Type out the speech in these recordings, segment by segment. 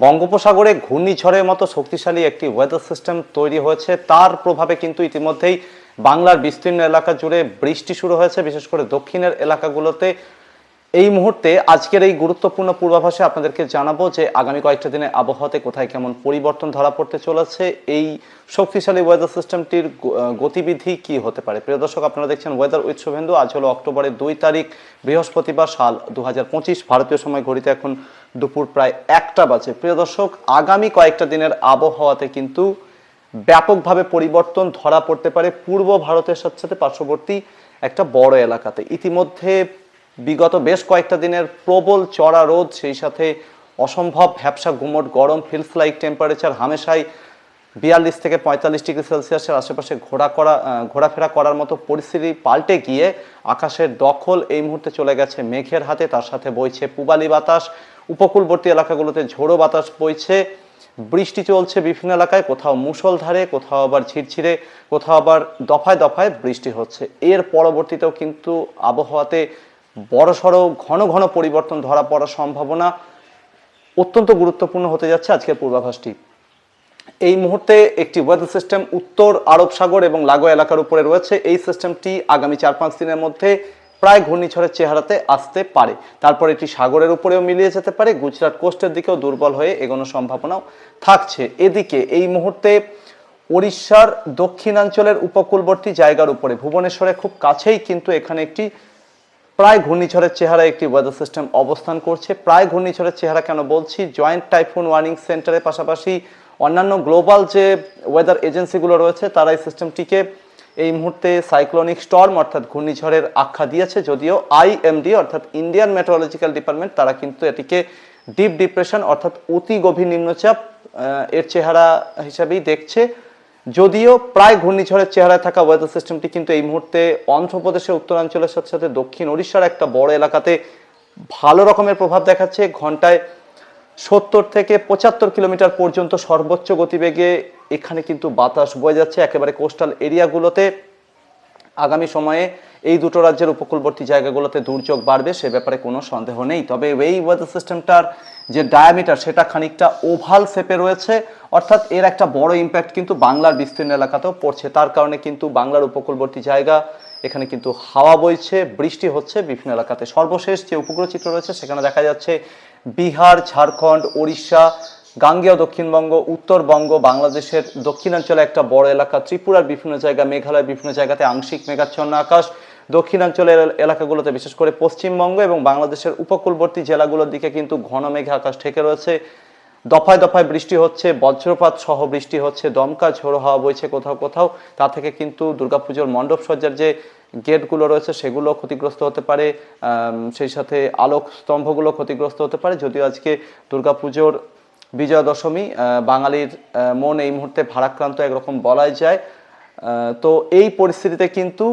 বঙ্গোপসাগরে ঘূর্ণিঝড়ের মতো শক্তিশালী একটি ওয়েদার সিস্টেম তৈরি হয়েছে। তার প্রভাবে কিন্তু ইতিমধ্যেই বাংলার বিস্তীর্ণ এলাকা জুড়ে বৃষ্টি শুরু হয়েছে। বিশেষ করে দক্ষিণের এলাকাগুলোতে এই মুহূর্তে আজকের এই গুরুত্বপূর্ণ পূর্বাভাসে আপনাদেরকে জানাব যে আগামী কয়েকটা দিনে আবহাওয়াতে কোথায় কেমন পরিবর্তন ধরা পড়তে চলেছে, এই শক্তিশালী ওয়েদার সিস্টেমটির গতিবিধি কি হতে পারে? প্রিয় দর্শক, আপনারা দেখছেন ওয়েদার উইথ শুভেন্দু। আজ হলো অক্টোবরের দুই তারিখ, বৃহস্পতিবার সাল দু হাজার পঁচিশ। ভারতীয় সময় ঘড়িতে এখন দুপুর প্রায় একটা বাজে। প্রিয় দর্শক, আগামী কয়েকটা দিনের আবহাওয়াতে কিন্তু ব্যাপকভাবে পরিবর্তন ধরা পড়তে পারে পূর্ব ভারতের সাথে সাথে পার্শ্ববর্তী একটা বড় এলাকাতে। ইতিমধ্যে বিগত বেশ কয়েকটা দিনের প্রবল চড়া রোদ, সেই সাথে অসম্ভব ভ্যাবসা গুমট গরম ফিলস লাইক টেম্পারেচার হামেশাই বিয়াল্লিশ থেকে পঁয়তাল্লিশ ডিগ্রি সেলসিয়াসের আশেপাশে ঘোরা করা ঘোরাফেরা করার মতো পরিস্থিতি পাল্টে গিয়ে আকাশের দখল এই মুহূর্তে চলে গেছে মেঘের হাতে। তার সাথে বইছে পূবালি বাতাস, উপকূলবর্তী এলাকাগুলোতে ঝোড়ো বাতাস বইছে, বৃষ্টি চলছে বিভিন্ন এলাকায়, কোথাও মুষলধারে, কোথাও আবার ঝিরঝিরে, কোথাও আবার দফায় দফায় বৃষ্টি হচ্ছে। এর পরবর্তীতেও কিন্তু আবহাওয়াতে বড়সড় ঘন ঘন পরিবর্তন ধরা পড়ার সম্ভাবনা অত্যন্ত গুরুত্বপূর্ণ হতে যাচ্ছে আজকের পূর্বাভাসটি এই মুহূর্তে একটি ওয়েদার সিস্টেম উত্তর আরব সাগর এবং লাগোয়া এলাকার উপরে রয়েছে। এই সিস্টেমটি আগামী চার পাঁচ দিনের মধ্যে প্রায় ঘূর্ণিঝড়ের চেহারাতে আসতে পারে। তারপর এটি সাগরের উপরেও মিলিয়ে যেতে পারে। গুজরাট কোস্টের দিকেও দুর্বল হয়ে এগোনোর সম্ভাবনাও থাকছে। এদিকে এই মুহূর্তে উড়িষ্যার দক্ষিণাঞ্চলের উপকূলবর্তী জায়গার উপরে ভুবনেশ্বরে খুব কাছেই কিন্তু এখানে একটি প্রায় ঘূর্ণিঝড়ের চেহারা একটি ওয়েদার সিস্টেম অবস্থান করছে। প্রায় ঘূর্ণিঝড়ের চেহারা কেন বলছি? জয়েন্ট টাইফুন ওয়ার্নিং সেন্টারের পাশাপাশি অন্যান্য গ্লোবাল যে ওয়েদার এজেন্সিগুলো রয়েছে, তারা এই সিস্টেমটিকে এই মুহূর্তে সাইক্লোনিক স্টর্ম অর্থাৎ ঘূর্ণিঝড়ের আখ্যা দিয়েছে। যদিও আইএমডি অর্থাৎ ইন্ডিয়ান মেট্রোলজিক্যাল ডিপার্টমেন্ট তারা কিন্তু এটিকে ডিপ ডিপ্রেশন অর্থাৎ অতি গভীর নিম্নচাপ এর চেহারা হিসাবেই দেখছে। যদিও প্রায় ঘূর্ণিঝড়ের চেহারায় থাকা ওয়েদার সিস্টেমটি কিন্তু এই মুহূর্তে অন্ধ্রপ্রদেশের উত্তরাঞ্চলের সাথে সাথে দক্ষিণ ওড়িশার একটা বড় এলাকাতে ভালো রকমের প্রভাব দেখাচ্ছে। ঘন্টায় সত্তর থেকে পঁচাত্তর কিলোমিটার পর্যন্ত সর্বোচ্চ গতিবেগে এখানে কিন্তু বাতাস বয়ে যাচ্ছে। একেবারে কোস্টাল এরিয়াগুলোতে আগামী সময়ে এই দুটো রাজ্যের উপকূলবর্তী জায়গাগুলোতে দুর্যোগ বাড়বে, সে ব্যাপারে কোনো সন্দেহ নেই। তবে এই ওয়েদার সিস্টেমটার যে ডায়ামিটার সেটা খানিকটা ওভাল শেপে রয়েছে। অর্থাৎ এর একটা বড় ইম্প্যাক্ট কিন্তু বাংলার বিস্তীর্ণ এলাকাতেও পড়ছে। তার কারণে কিন্তু বাংলার উপকূলবর্তী জায়গা এখানে কিন্তু হাওয়া বইছে, বৃষ্টি হচ্ছে বিভিন্ন এলাকাতে। সর্বশেষ যে উপগ্রহ চিত্র রয়েছে, সেখানে দেখা যাচ্ছে বিহার, ঝাড়খণ্ড, ওড়িশা, গাঙ্গেয় দক্ষিণবঙ্গ, উত্তরবঙ্গ, বাংলাদেশের দক্ষিণাঞ্চলে একটা বড় এলাকা, ত্রিপুরার বিভিন্ন জায়গা, মেঘালয়ের বিভিন্ন জায়গাতে আংশিক মেঘাচ্ছন্ন আকাশ। দক্ষিণাঞ্চলের এলাকাগুলোতে, বিশেষ করে পশ্চিমবঙ্গ এবং বাংলাদেশের উপকূলবর্তী জেলাগুলোর দিকে কিন্তু ঘন মেঘে আকাশ ঠেকে রয়েছে। দফায় দফায় বৃষ্টি হচ্ছে, বজ্রপাত সহ বৃষ্টি হচ্ছে, দমকা ঝোড়ো হাওয়া বইছে কোথাও কোথাও। তা থেকে কিন্তু দুর্গাপুজোর মণ্ডপ সজ্জার যে গেটগুলো রয়েছে, সেগুলো ক্ষতিগ্রস্ত হতে পারে। সেই সাথে আলোক স্তম্ভগুলো ক্ষতিগ্রস্ত হতে পারে। যদিও আজকে দুর্গাপুজোর বিজয়া দশমী বাঙালির মন এই মুহূর্তে ভারাক্রান্ত, একরকম বলাই যায়। তো এই পরিস্থিতিতে কিন্তু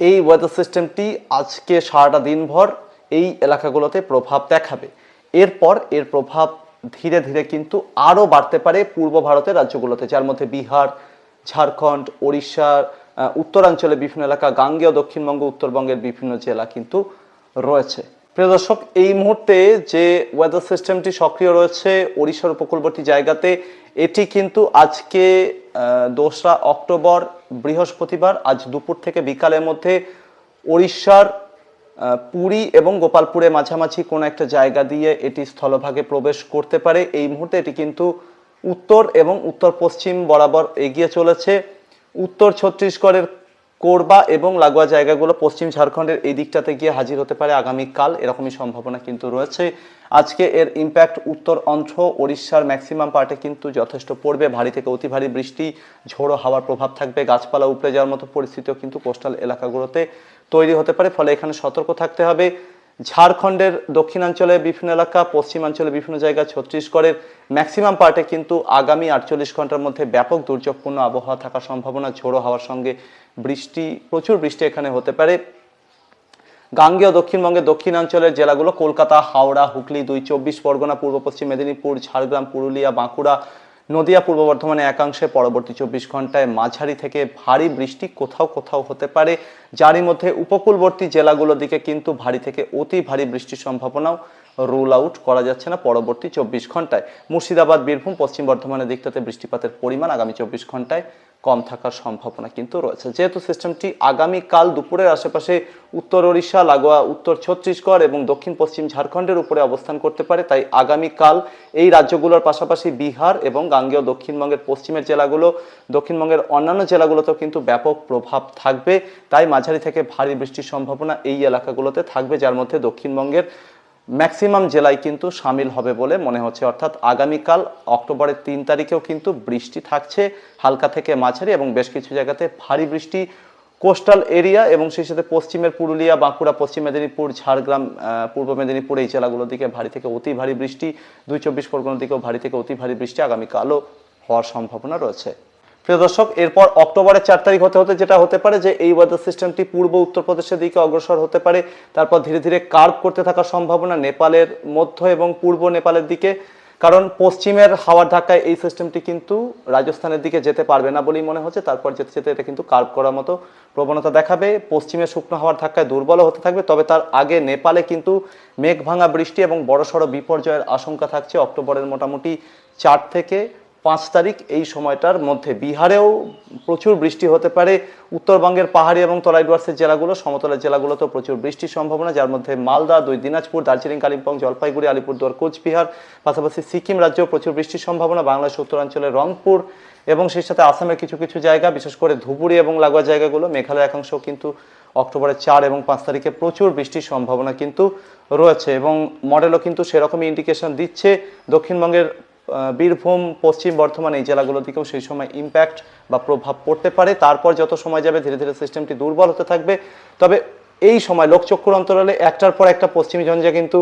এই ওয়েদার সিস্টেমটি আজকে সারাটা দিনভর এই এলাকাগুলোতে প্রভাব দেখাবে। এরপর এর প্রভাব ধীরে ধীরে কিন্তু আরও বাড়তে পারে পূর্ব ভারতের রাজ্যগুলোতে যার মধ্যে বিহার ঝাড়খণ্ড আহ, উত্তরাঞ্চলে বিভিন্ন এলাকা গাঙ্গেয় দক্ষিণবঙ্গ উত্তরবঙ্গের বিভিন্ন জেলা কিন্তু রয়েছে। প্রিয় দর্শক এই মুহূর্তে যে ওয়েদার সিস্টেমটি সক্রিয় রয়েছে ওড়িশার উপকূলবর্তী জায়গাতে এটি কিন্তু আজকে দোসরা অক্টোবর বৃহস্পতিবার, আজ দুপুর থেকে বিকালের মধ্যে ওড়িশার পুরী এবং গোপালপুরে মাঝামাঝি কোনো একটা জায়গা দিয়ে এটি স্থলভাগে প্রবেশ করতে পারে। এই মুহূর্তে এটি কিন্তু উত্তর এবং উত্তর পশ্চিম বরাবর এগিয়ে চলেছে। উত্তর ছত্তিশগড়ের কোরবা এবং লাগোয়া জায়গাগুলো পশ্চিম ঝাড়খণ্ডের এই দিকটাতে গিয়ে হাজির হতে পারে আগামীকাল। এরকমই সম্ভাবনা কিন্তু রয়েছে। আজকে এর ইম্প্যাক্ট উত্তর অন্ধ্র, ওড়িশার ম্যাক্সিমাম পার্টে কিন্তু যথেষ্ট পড়বে। ভারী থেকে অতি ভারী বৃষ্টি, ঝোড়ো হাওয়ার প্রভাব থাকবে। গাছপালা উপড়ে যাওয়ার মতো পরিস্থিতিও কিন্তু কোস্টাল এলাকাগুলোতে তৈরি হতে পারে। ফলে এখানে সতর্ক থাকতে হবে। ঝাড়খণ্ডের দক্ষিণাঞ্চলে বিভিন্ন এলাকা, পশ্চিমাঞ্চলে বিভিন্ন জায়গা ছত্তিশগড়ের ম্যাক্সিমাম পার্টে কিন্তু আগামী আটচল্লিশ ঘণ্টার মধ্যে ব্যাপক দুর্যোগপূর্ণ আবহাওয়া থাকার সম্ভাবনা, ঝোড়ো হওয়ার সঙ্গে বৃষ্টি, প্রচুর বৃষ্টি এখানে হতে পারে। গাঙ্গেয় দক্ষিণবঙ্গের দক্ষিণাঞ্চলের জেলাগুলো, কলকাতা, হাওড়া, হুগলি, দুই চব্বিশ পরগনা, পূর্ব পশ্চিম মেদিনীপুর, ঝাড়গ্রাম, পুরুলিয়া, বাঁকুড়া নদিয়া পূর্ব বর্ধমানে একাংশে পরবর্তী চব্বিশ ঘন্টায় মাঝারি থেকে ভারী বৃষ্টি কোথাও কোথাও হতে পারে। যারই মধ্যে উপকূলবর্তী জেলাগুলোর দিকে কিন্তু ভারী থেকে অতি ভারী বৃষ্টির সম্ভাবনাও রুল আউট করা যাচ্ছে না পরবর্তী চব্বিশ ঘন্টায়। মুর্শিদাবাদ, বীরভূম, পশ্চিম বর্ধমানের দিকটাতে বৃষ্টিপাতের পরিমাণ আগামী চব্বিশ ঘন্টায় কম থাকার সম্ভাবনা কিন্তু রয়েছে। যেহেতু সিস্টেমটি আগামীকাল দুপুরের আশেপাশে উত্তর ওড়িশা, লাগোয়া, উত্তর ছত্তিশগড় এবং দক্ষিণ পশ্চিম ঝাড়খণ্ডের উপরে অবস্থান করতে পারে, তাই আগামীকাল এই রাজ্যগুলোর পাশাপাশি বিহার এবং গাঙ্গেয় দক্ষিণবঙ্গের পশ্চিমের জেলাগুলো, দক্ষিণবঙ্গের অন্যান্য জেলাগুলোতেও কিন্তু ব্যাপক প্রভাব থাকবে। তাই মাঝারি থেকে ভারী বৃষ্টির সম্ভাবনা এই এলাকাগুলোতে থাকবে, যার মধ্যে দক্ষিণবঙ্গের ম্যাক্সিমাম জেলায় কিন্তু সামিল হবে বলে মনে হচ্ছে। অর্থাৎ আগামীকাল অক্টোবরের তিন তারিখেও কিন্তু বৃষ্টি থাকছে হালকা থেকে মাঝারি এবং বেশ কিছু জায়গাতে ভারী বৃষ্টি। কোস্টাল এরিয়া এবং সেই সাথে পশ্চিমের পুরুলিয়া, বাঁকুড়া, পশ্চিম মেদিনীপুর, ঝাড়গ্রাম পূর্ব মেদিনীপুর এই জেলাগুলোর দিকে ভারী থেকে অতি ভারী বৃষ্টি। দুই চব্বিশ পরগনার দিকেও ভারী থেকে অতি ভারী বৃষ্টি আগামীকালও হওয়ার সম্ভাবনা রয়েছে। প্রিয় দর্শক, এরপর অক্টোবরের চার তারিখ হতে হতে যেটা হতে পারে যে এই ওয়েদার সিস্টেমটি পূর্ব উত্তরপ্রদেশের দিকে অগ্রসর হতে পারে। তারপর ধীরে ধীরে কার্ভ করতে থাকার সম্ভাবনা নেপালের মধ্য এবং পূর্ব নেপালের দিকে, কারণ পশ্চিমের হাওয়ার ধাক্কায় এই সিস্টেমটি কিন্তু রাজস্থানের দিকে যেতে পারবে না বলেই মনে হচ্ছে। তারপর যেতে যেতে এটা কিন্তু কার্ভ করার মতো প্রবণতা দেখাবে। পশ্চিমের শুকনো হাওয়ার ধাক্কায় দুর্বল হতে থাকবে, তবে তার আগে নেপালে কিন্তু মেঘ ভাঙা বৃষ্টি এবং বড়সড় বিপর্যয়ের আশঙ্কা থাকছে। অক্টোবরের মোটামুটি চার থেকে পাঁচ তারিখ এই সময়টার মধ্যে। বিহারেও প্রচুর বৃষ্টি হতে পারে। উত্তরবঙ্গের পাহাড়ি এবং তরাই ডুয়ার্সের জেলাগুলো, সমতলের জেলাগুলোতেও প্রচুর বৃষ্টির সম্ভাবনা, যার মধ্যে মালদা, দুই দিনাজপুর, দার্জিলিং, কালিম্পং, জলপাইগুড়ি, আলিপুরদুয়ার, কোচবিহার, পাশাপাশি সিকিম রাজ্যেও প্রচুর বৃষ্টির সম্ভাবনা বাংলাদেশ উত্তরাঞ্চলের রংপুর এবং সেই সাথে আসামের কিছু কিছু জায়গা, বিশেষ করে ধুবুরি এবং লাগোয়া জায়গাগুলো, মেঘালয় একাংশ কিন্তু অক্টোবরের চার এবং পাঁচ তারিখে প্রচুর বৃষ্টির সম্ভাবনা কিন্তু রয়েছে এবং মডেলও কিন্তু সেরকমই ইন্ডিকেশন দিচ্ছে। দক্ষিণবঙ্গের বীরভূম, পশ্চিম বর্ধমান এই জেলাগুলোর দিকেও সেই সময় ইম্প্যাক্ট বা প্রভাব পড়তে পারে। তারপর যত সময় যাবে ধীরে ধীরে সিস্টেমটি দুর্বল হতে থাকবে। তবে এই সময় লোকচক্ষুর অন্তরালে একটার পর একটা পশ্চিমী ঝঞ্ঝা কিন্তু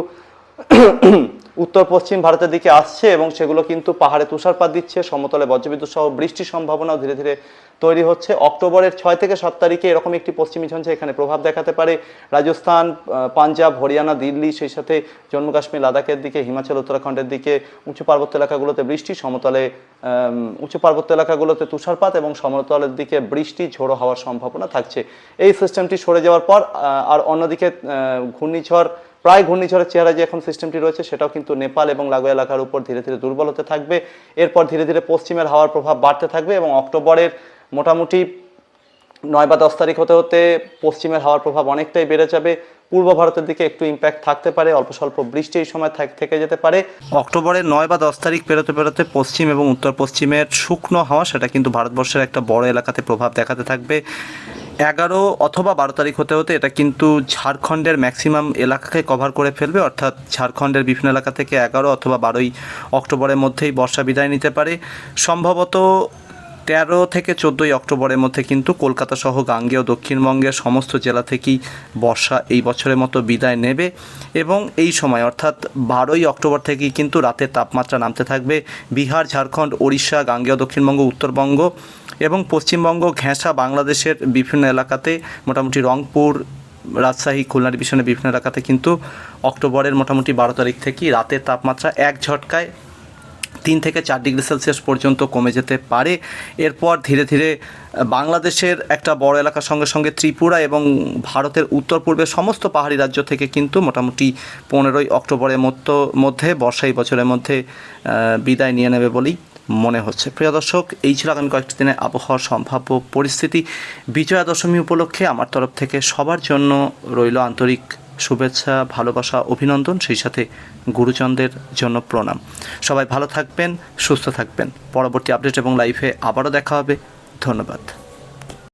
উত্তর, পশ্চিম ভারতের দিকে আসছে এবং সেগুলো কিন্তু পাহাড়ে তুষারপাত দিচ্ছে, সমতলে বজ্রবিদ্যুৎ সহ বৃষ্টির সম্ভাবনাও ধীরে ধীরে তৈরি হচ্ছে। অক্টোবরের ছয় থেকে সাত তারিখে এরকম একটি পশ্চিমী ঝঞ্ঝা এখানে প্রভাব দেখাতে পারে। রাজস্থান পাঞ্জাব, হরিয়ানা, দিল্লি, সেই সাথে জম্মু কাশ্মীর, লাদাখের দিকে, হিমাচল, উত্তরাখণ্ডের দিকে উঁচু পার্বত্য এলাকাগুলোতে বৃষ্টি, সমতলে উঁচু পার্বত্য এলাকাগুলোতে তুষারপাত এবং সমতলের দিকে বৃষ্টি, ঝোড়ো হওয়ার সম্ভাবনা থাকছে। এই সিস্টেমটি সরে যাওয়ার পর আর অন্যদিকে ঘূর্ণিঝড় প্রায় ঘূর্ণিঝড়ের চেহারা যে এখন সিস্টেমটি রয়েছে, সেটাও কিন্তু নেপাল এবং লাগু এলাকার উপর ধীরে ধীরে দুর্বল হতে থাকবে। এরপর ধীরে ধীরে পশ্চিমের হাওয়ার প্রভাব বাড়তে থাকবে এবং অক্টোবরের মোটামুটি নয় বা দশ তারিখ হতে হতে পশ্চিমের হাওয়ার প্রভাব অনেকটাই বেড়ে যাবে। পূর্ব ভারতের দিকে একটু ইম্প্যাক্ট থাকতে পারে, অল্প স্বল্প বৃষ্টি এই সময় থাক- যেতে পারে। অক্টোবরের নয় বা দশ তারিখ পেরোতে পেরোতে পশ্চিম এবং উত্তর পশ্চিমের শুকনো হাওয়া, সেটা কিন্তু ভারতবর্ষের একটা বড় এলাকাতে প্রভাব দেখাতে থাকবে। এগারো অথবা বারো তারিখ হতে হতে এটা কিন্তু ঝাড়খণ্ডের ম্যাক্সিমাম এলাকাকে কভার করে ফেলবে, অর্থাৎ ঝাড়খণ্ডের বিভিন্ন এলাকা থেকে এগারো অথবা বারোই অক্টোবরের মধ্যেই বর্ষা বিদায় নিতে পারে। সম্ভবত তেরো থেকে চোদ্দোই অক্টোবরের মধ্যে কিন্তু কলকাতা সহ গাঙ্গেয় দক্ষিণবঙ্গের সমস্ত জেলা থেকেই বর্ষা এই বছরের মতো বিদায় নেবে এবং এই সময়, অর্থাৎ বারোই অক্টোবর থেকেই কিন্তু রাতের তাপমাত্রা নামতে থাকবে বিহার, ঝাড়খণ্ড, ওড়িশা, গাঙ্গেয় দক্ষিণবঙ্গ, উত্তরবঙ্গ এবং পশ্চিমবঙ্গ, ঘেঁষা বাংলাদেশের বিভিন্ন এলাকাতে মোটামুটি রংপুর, রাজশাহী, খুলনা ডিভিশনের বিভিন্ন এলাকাতে কিন্তু অক্টোবরের মোটামুটি বারো তারিখ থেকেই রাতের তাপমাত্রা এক ঝটকায় তিন থেকে চার ডিগ্রি সেলসিয়াস পর্যন্ত কমে যেতে পারে। এরপর ধীরে ধীরে বাংলাদেশের একটা বড় এলাকার সঙ্গে সঙ্গে ত্রিপুরা এবং ভারতের উত্তর পূর্বের সমস্ত পাহাড়ি রাজ্য থেকে কিন্তু মোটামুটি পনেরোই অক্টোবরের মতো মধ্যে, বর্ষা এই বছরের মধ্যে বিদায় নিয়ে নেবে বলেই মনে হচ্ছে। প্রিয় দর্শক, এই ছিল আগামী কয়েকটি দিনের আবহাওয়ার সম্ভাব্য পরিস্থিতি। বিজয়া দশমী উপলক্ষে আমার তরফ থেকে সবার জন্য রইল আন্তরিক শুভেচ্ছা, ভালোবাসা, অভিনন্দন, সেই সাথে গুরুজনদের জন্য প্রণাম। সবাই ভালো থাকবেন, সুস্থ থাকবেন। পরবর্তী আপডেট এবং লাইফে আবারও দেখা হবে। ধন্যবাদ।